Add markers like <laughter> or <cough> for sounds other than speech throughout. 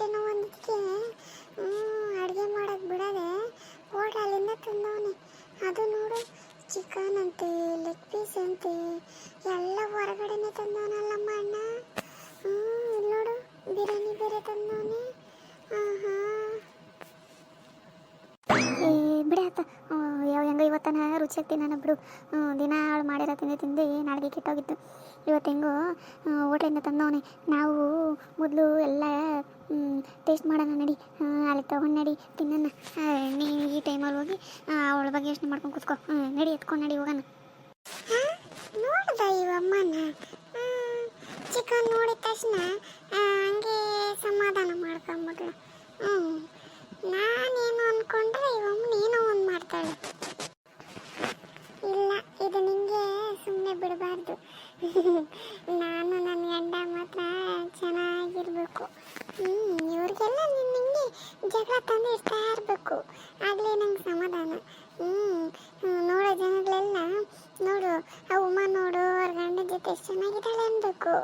ಹೊಟ್ಟೆ ನೋವು ಅಂದಕ್ಕೆ ಅಡುಗೆ ಮಾಡೋಕ್ಕೆ ಬಿಡದೆ ಓಡ್ ಅಲ್ಲಿಂದ ತಂದವನೆ. ಅದು ನೋಡು ಚಿಕನ್ ಅಂತೆ ಲೆಗ್ ಪೀಸ್ ಅಂತೆ, ಎಲ್ಲ ಹೊರಗಡೆನೆ ತಂದವನಲ್ಲಮ್ಮ ಅಣ್ಣ. ಹ್ಞೂ ಇಲ್ಲಿ ನೋಡು, ಬಿರಿಯಾನಿ ಬೇರೆ ತಂದವನೆ. ಆಹಾ. ಬಿಡಾತ ಇವತ್ತನ ರುಚಿಯಾಗಿ ಹ್ಮ್, ದಿನ ಹಾಳು ಮಾಡಿರೋ ತಿಂದು ತಿಂದು ನಾಳೆಗೆ ಕೆಟ್ಟೋಗಿತ್ತು. ಇವತ್ತು ಹೆಂಗೋ ಹೋಟ್ಲಿಂದ ತಂದವನೇ ನಾವು ಮೊದಲು ಎಲ್ಲ ಟೇಸ್ಟ್ ಮಾಡೋಣ ನಡಿ ಅಲ್ಲಿ ತೊಗೊಂಡು ನಡಿ ತಿನ್ನೋಣ. ನೀ ಈ ಟೈಮಲ್ಲಿ ಹೋಗಿ ಅವಳ ಬಗ್ಗೆ ಯೋಚನೆ ಮಾಡ್ಕೊಂಡು ಕೂತ್ಕೋ. ನಡಿ ಎತ್ಕೊಂಡು ನಡಿ ಹೋಗೋಣ. ನೋಡ್ದ ಇವಮ್ಮನ ಚಿಕನ್ ನೋಡಿದ ತಕ್ಷಣ ಆ, ಹಂಗೆ ಸಮಾಧಾನ ಮಾಡ್ಕೊಂಬಿಟ್ಲು ಹ್ಞೂ ನಾನೇನು ಅನ್ಕೊಂಡ್ರೆ ಇವಮ್ಮನ ಏನೋ ಒಂದು ಮಾಡ್ತಾಳೆ ಇಲ್ಲ ಇದು ನಿಂಗೆ ಸುಮ್ಮನೆ <laughs> ನಾನು ನನ್ನ ಗಂಡ ಮಾತ್ರ ಚೆನ್ನಾಗಿರ್ಬೇಕು. ಇವ್ರಿಗೆಲ್ಲ ನಿನ್ನಿಂಗೆ ಜಗಳ ತಂದು ಇರ್ತಾ ಇರಬೇಕು. ಆಗಲೇ ನಂಗೆ ಸಮಾಧಾನ. ಹ್ಞೂ ನೋಡೋ ಜನಗಳೆಲ್ಲ ನೋಡು, ಆ ಉಮಾ ನೋಡು, ಅವ್ರ ಗಂಡನ ಜೊತೆ ಎಷ್ಟು ಚೆನ್ನಾಗಿದ್ದಾಳೆ ಅನ್ಬೇಕು.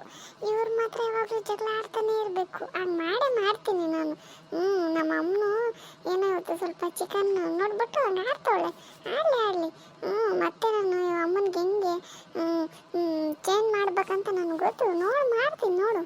ಇವ್ರು ಮಾತ್ರ ಯಾವಾಗಲೂ ಜಗಳ ಆಡ್ತಾನೆ ಇರಬೇಕು. ಹಂಗೆ ಮಾಡೇ ಮಾಡ್ತೀನಿ ನಾನು. ಹ್ಞೂ ನಮ್ಮ ಅಮ್ಮನು ಏನೋ ಸ್ವಲ್ಪ ಚಿಕನ್ ನೋಡ್ಬಿಟ್ಟು ಹಂಗೆ ಚೇಂಜ್ ಮಾಡ್ಬೇಕಂತ ನನಗೆ ಗೊತ್ತು. ನೋಡಿ ಮಾಡ್ತೀನಿ ನೋಡು.